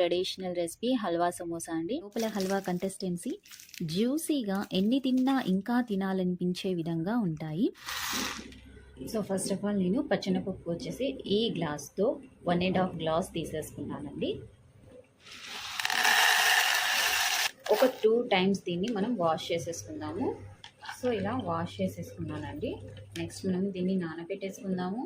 Traditional recipe halwa samosa అండి. లోపల హల్వా కంటెస్టెన్సీ జ్యూసీగా ఎన్ని తిన్నా ఇంకా తినాలనిపించే విధంగా ఉంటాయి. సో ఫస్ట్ ఆఫ్ ఆల్ నేను పచ్చనపప్పు వచ్చేసి ఈ గ్లాస్తో వన్ అండ్ హాఫ్ గ్లాస్ తీసేసుకున్నానండి. ఒక టూ టైమ్స్ దీన్ని మనం వాష్ చేసేసుకుందాము. సో ఇలా వాష్ చేసేసుకున్నానండి. నెక్స్ట్ మనం దీన్ని నానబెట్టేసుకుందాము.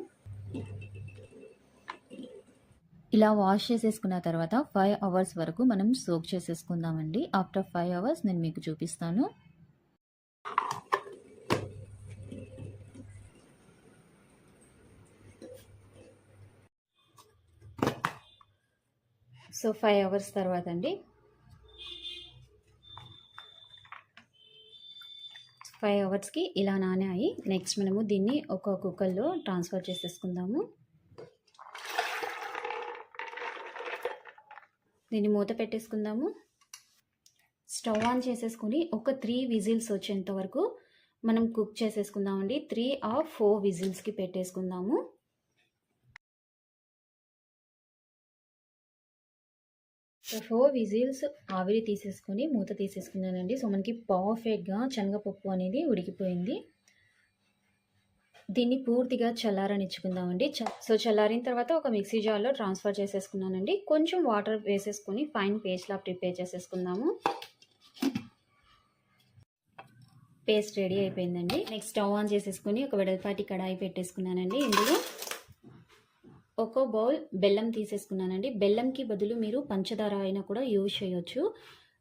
ఇలా వాష్ చేసేసుకున్న తర్వాత ఫైవ్ అవర్స్ వరకు మనం సోక్ చేసేసుకుందామండి. ఆఫ్టర్ ఫైవ్ అవర్స్ నేను మీకు చూపిస్తాను. సో ఫైవ్ అవర్స్ తర్వాత అండి. ఫైవ్ అవర్స్కి ఇలా నానాయి. నెక్స్ట్ మనము దీన్ని ఒక కుక్కర్లో ట్రాన్స్ఫర్ చేసేసుకుందాము. దీన్ని మూత పెట్టేసుకుందాము. స్టవ్ ఆన్ చేసేసుకుని ఒక త్రీ విజిల్స్ వచ్చేంత వరకు మనం కుక్ చేసేసుకుందామండి. త్రీ ఆర్ ఫోర్ విజిల్స్కి పెట్టేసుకుందాము. ఫోర్ విజిల్స్ ఆవిరి తీసేసుకొని మూత తీసేసుకున్నానండి. సో మనకి పర్ఫెక్ట్గా శనగపప్పు అనేది ఉడికిపోయింది. దీన్ని పూర్తిగా చల్లారనిచ్చుకుందామండి. సో చల్లారిన తర్వాత ఒక మిక్సీ జార్లో ట్రాన్స్ఫర్ చేసేసుకున్నానండి. కొంచెం వాటర్ వేసేసుకొని ఫైన్ పేస్ట్లా ప్రిపేర్ చేసేసుకుందాము. పేస్ట్ రెడీ అయిపోయిందండి. నెక్స్ట్ స్టవ్ ఆన్ చేసేసుకుని ఒక వెడల్పాటి కడాయి పెట్టేసుకున్నానండి. ఇందులో ఒక బౌల్ బెల్లం తీసేసుకున్నానండి. బెల్లంకి బదులు మీరు పంచదార అయినా కూడా యూజ్ చేయొచ్చు.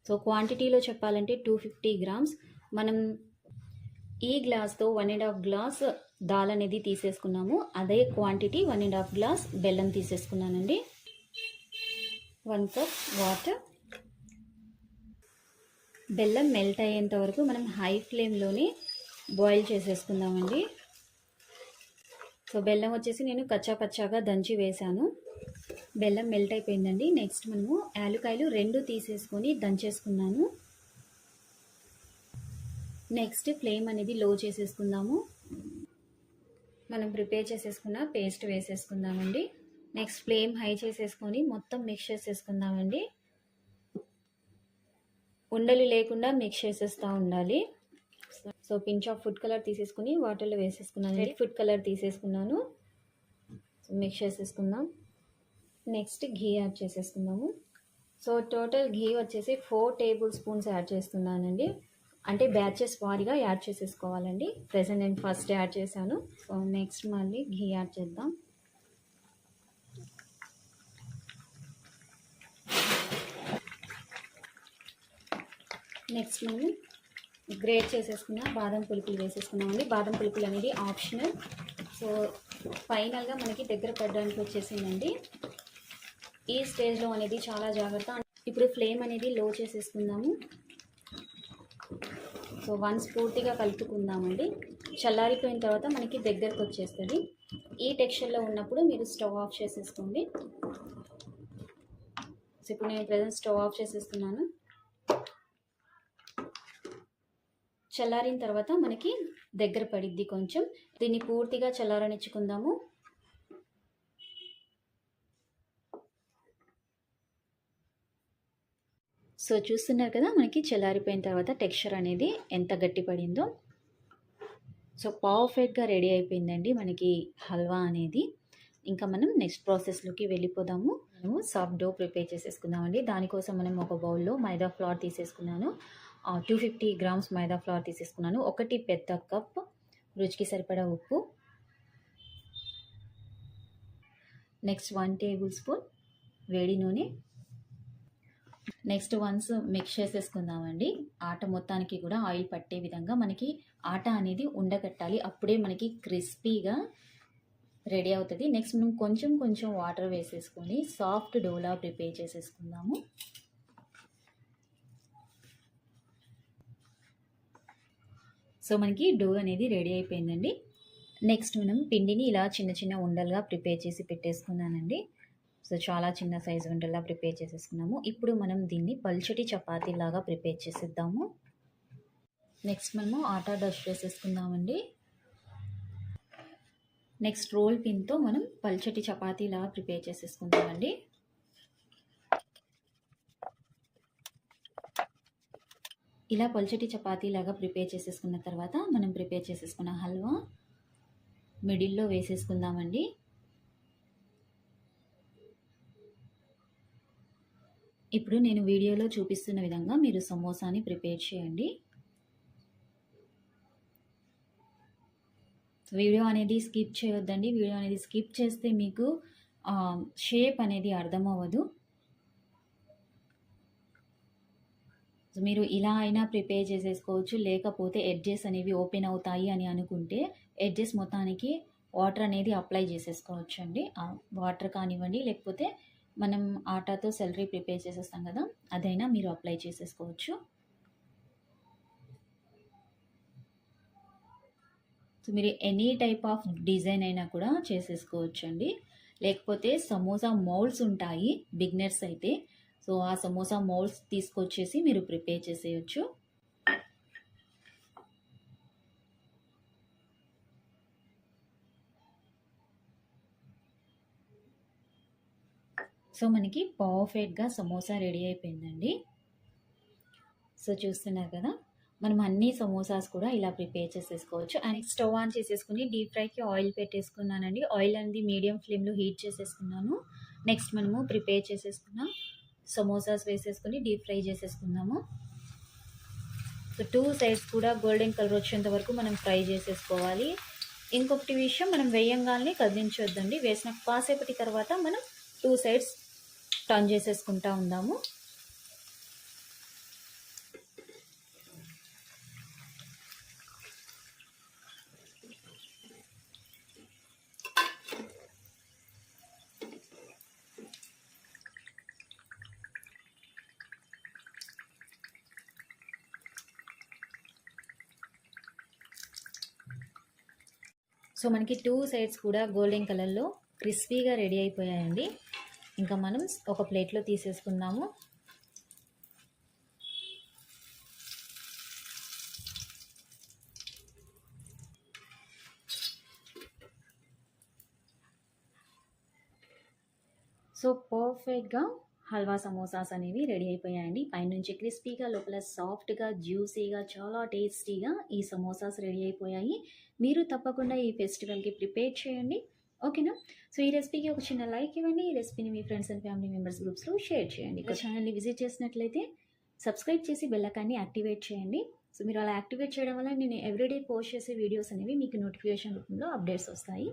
సో క్వాంటిటీలో చెప్పాలంటే టూ ఫిఫ్టీ గ్రామ్స్. మనం ఈ గ్లాస్తో వన్ అండ్ హాఫ్ గ్లాస్ దాల్ అనేది తీసేసుకున్నాము అదే quantity one and half glass బెల్లం తీసేసుకున్నానండి. One cup water. బెల్లం మెల్ట్ అయ్యేంత వరకు మనం హై ఫ్లేమ్లోనే బాయిల్ చేసేసుకుందామండి. సో బెల్లం వచ్చేసి నేను కచ్చా పచ్చాగా దంచి వేశాను. బెల్లం మెల్ట్ అయిపోయిందండి. నెక్స్ట్ మనము యాలుకాయలు రెండు తీసేసుకొని దంచేసుకున్నాను. నెక్స్ట్ ఫ్లేమ్ అనేది లో చేసేసుకుందాము. మనం ప్రిపేర్ చేసేసుకున్న పేస్ట్ వేసేసుకుందామండి. నెక్స్ట్ ఫ్లేమ్ హై చేసేసుకొని మొత్తం మిక్స్ చేసేసుకుందామండి. ఉండలు లేకుండా మిక్స్ చేసేస్తూ ఉండాలి. So pinch of food colour తీసేసుకుని వాటర్లో వేసేసుకున్నాను. రెడ్ ఫుడ్ కలర్ తీసేసుకున్నాను. సో మిక్స్ చేసేసుకుందాం. నెక్స్ట్ ఘీ యాడ్ చేసేసుకుందాము. సో టోటల్ ఘీ వచ్చేసి ఫోర్ టేబుల్ స్పూన్స్ యాడ్ చేస్తున్నానండి. అంటే బ్యాచెస్ వారీగా యాడ్ చేసేసుకోవాలండి. ప్రెసెంట్ నేను ఫస్ట్ యాడ్ చేశాను. సో నెక్స్ట్ మళ్ళీ ఘీ యాడ్ చేద్దాం. నెక్స్ట్ మనం గ్రేట్ చేసేసుకున్న బాదం పులుపులు వేసేసుకున్నామండి. బాదం పులుపులు అనేది ఆప్షనల్. సో ఫైనల్గా మనకి దగ్గర పడడానికి వచ్చేసిందండి. ఈ స్టేజ్లో అనేది చాలా జాగ్రత్త. ఇప్పుడు ఫ్లేమ్ అనేది లో చేసేసుకుందాము. సో వన్స్ పూర్తిగా కలుపుకుందామండి. చల్లారిపోయిన తర్వాత మనకి దగ్గరకు వచ్చేస్తుంది. ఈ టెక్స్చర్లో ఉన్నప్పుడు మీరు స్టవ్ ఆఫ్ చేసేసుకోండి. సో ఇప్పుడు నేను ప్రజెంట్ స్టవ్ ఆఫ్ చేసేస్తున్నాను. చల్లారిన తర్వాత మనకి దగ్గర పడిద్ది కొంచెం. దీన్ని పూర్తిగా చల్లారనిచ్చుకుందాము. సో చూస్తున్నారు కదా మనకి చల్లారిపోయిన తర్వాత టెక్స్చర్ అనేది ఎంత గట్టి పడిందో. సో పర్ఫెక్ట్గా రెడీ అయిపోయిందండి మనకి హల్వా అనేది. ఇంకా మనం నెక్స్ట్ ప్రాసెస్లోకి వెళ్ళిపోదాము. మనము సాఫ్ట్ డో ప్రిపేర్ చేసేసుకుందామండి. దానికోసం మనం ఒక బౌల్లో మైదా ఫ్లవర్ తీసేసుకున్నాను. Two fifty grams maida flour తీసేసుకున్నాను. ఒకటి పెద్ద కప్ రుచికి సరిపడా ఉప్పు. నెక్స్ట్ వన్ టేబుల్ స్పూన్ వేడి నూనె. నెక్స్ట్ వన్స్ మిక్స్ చేసేసుకుందామండి. ఆట మొత్తానికి కూడా ఆయిల్ పట్టే విధంగా మనకి ఆట అనేది ఉండగట్టాలి. అప్పుడే మనకి క్రిస్పీగా రెడీ అవుతుంది. నెక్స్ట్ మనం కొంచెం కొంచెం వాటర్ వేసేసుకొని సాఫ్ట్ డోలా ప్రిపేర్ చేసేసుకుందాము. సో మనకి డో అనేది రెడీ అయిపోయిందండి. నెక్స్ట్ మనం పిండిని ఇలా చిన్న చిన్న ఉండలుగా ప్రిపేర్ చేసి పెట్టేసుకున్నానండి. సో చాలా చిన్న సైజు ఉండేలా ప్రిపేర్ చేసేసుకున్నాము. ఇప్పుడు మనం దీన్ని పల్చటి చపాతీలాగా ప్రిపేర్ చేసేద్దాము. నెక్స్ట్ మనము ఆటా డస్ట్ వేసేసుకుందామండి. నెక్స్ట్ రోల్ పిన్తో మనం పల్చటి చపాతీలాగా ప్రిపేర్ చేసేసుకుందామండి. ఇలా పొలచటి చపాతీలాగా ప్రిపేర్ చేసేసుకున్న తర్వాత మనం ప్రిపేర్ చేసేసుకున్న హల్వా మిడిల్లో వేసేసుకుందామండి. ఇప్పుడు నేను వీడియోలో చూపిస్తున్న విధంగా మీరు సమోసాని ప్రిపేర్ చేయండి. వీడియో అనేది స్కిప్ చేయొద్దండి. వీడియో అనేది స్కిప్ చేస్తే మీకు షేప్ అనేది అర్థం అవ్వదు మీరు ఇలా అయినా ప్రిపేర్ చేసేసుకోవచ్చు. లేకపోతే ఎడ్జెస్ అనేవి ఓపెన్ అవుతాయి అని అనుకుంటే ఎడ్జెస్ మొత్తానికి వాటర్ అనేది అప్లై చేసేసుకోవచ్చు అండి వాటర్ కానివ్వండి లేకపోతే మనం ఆటాతో సెలరీ ప్రిపేర్ చేసేస్తాం కదా అదైనా మీరు అప్లై చేసేసుకోవచ్చు. సో మీరు ఎనీ టైప్ ఆఫ్ డిజైన్ అయినా కూడా చేసేసుకోవచ్చు అండి లేకపోతే సమోసా మౌల్డ్స్ ఉంటాయి బిగ్నర్స్ అయితే. సో ఆ సమోసా మౌల్డ్స్ తీసుకొచ్చేసి మీరు ప్రిపేర్ చేసేయచ్చు. సో మనకి పర్ఫెక్ట్గా సమోసా రెడీ అయిపోయిందండి. సో చూస్తున్నారు కదా మనం అన్ని సమోసాస్ కూడా ఇలా ప్రిపేర్ చేసేసుకోవచ్చు. అండ్ స్టవ్ ఆన్ చేసేసుకుని డీప్ ఫ్రైకి ఆయిల్ పెట్టేసుకున్నానండి. ఆయిల్ అనేది మీడియం ఫ్లేమ్లో హీట్ చేసేసుకున్నాను. నెక్స్ట్ మనము ప్రిపేర్ చేసేసుకున్నాం సమోసాస్ వేసేసుకుని డీప్ ఫ్రై చేసేసుకుందాము. సో టూ సైడ్స్ కూడా గోల్డెన్ కలర్ వచ్చేంత వరకు మనం ఫ్రై చేసేసుకోవాలి. ఇంకొకటి విషయం మనం వేయంగానే కదిలించొద్దండి. వేసిన కాసేపటి తర్వాత మనం టూ సైడ్స్ టర్న్ చేసేసుకుంటా ఉందాము. సో మనకి టూ సైడ్స్ కూడా గోల్డెన్ కలర్లో క్రిస్పీగా రెడీ అయిపోయాయండి. ఇంకా మనం ఒక ప్లేట్లో తీసేసుకుందాము. సో పర్ఫెక్ట్గా హల్వా సమోసాస్ అనేవి రెడీ అయిపోయాయండి. పైనుంచి క్రిస్పీగా లోపల సాఫ్ట్గా జ్యూసీగా చాలా టేస్టీగా ఈ సమోసాస్ రెడీ అయిపోయాయి. మీరు తప్పకుండా ఈ ఫెస్టివల్కి ప్రిపేర్ చేయండి. ఓకేనా? సో ఈ రెసిపీకి ఒక చిన్న లైక్ ఇవ్వండి. ఈ రెసిపీని మీ ఫ్రెండ్స్ అండ్ ఫ్యామిలీ మెంబర్స్ గ్రూప్స్లో షేర్ చేయండి. ఇక ఛానల్ని విజిట్ చేసినట్లయితే సబ్స్క్రైబ్ చేసి బెల్లకాన్ని యాక్టివేట్ చేయండి. సో మీరు అలా యాక్టివేట్ చేయడం వల్ల నేను ఎవ్రీడే పోస్ట్ చేసే వీడియోస్ అనేవి మీకు నోటిఫికేషన్ రూపంలో అప్డేట్స్ వస్తాయి.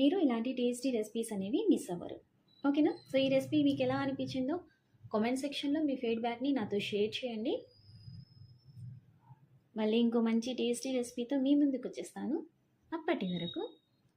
మీరు ఇలాంటి టేస్టీ రెసిపీస్ అనేవి మిస్ అవ్వరు. ఓకేనా? సో ఈ రెసిపీ మీకు ఎలా అనిపించిందో కామెంట్ సెక్షన్లో మీ ఫీడ్బ్యాక్ని నాతో షేర్ చేయండి. మళ్ళీ ఇంకో మంచి టేస్టీ రెసిపీతో మీ ముందుకు వచ్చేస్తాను. అప్పటి వరకు